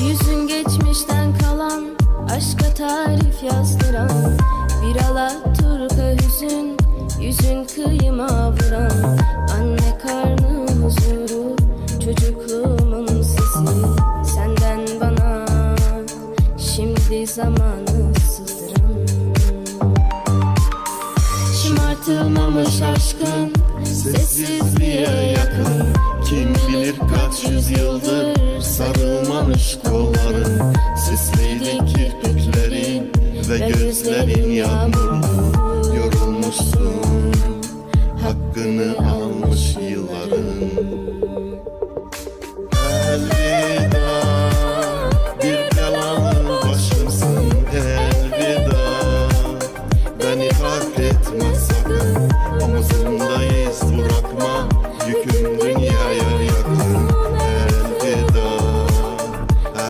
Yüzün geçmişten kalan Aşka tarif yazdıran Bir Alaturka hüzün Yüzün kıyıma vuran Anne karnı huzuru Çocukluğumun sesi Senden bana. Şimdi zamanı sızdıran. Şımartılmamış aşkın Sessizliğe yakın. Kim bilir kaç yüzyıldır Uzanmış kolların Sisliydi kirpiklerin Ve gözlerin yağmur Yorulmuşsun Hakkını almış yılların. Elveda Bir belanın başımsın. Elveda Beni fark etme sakın.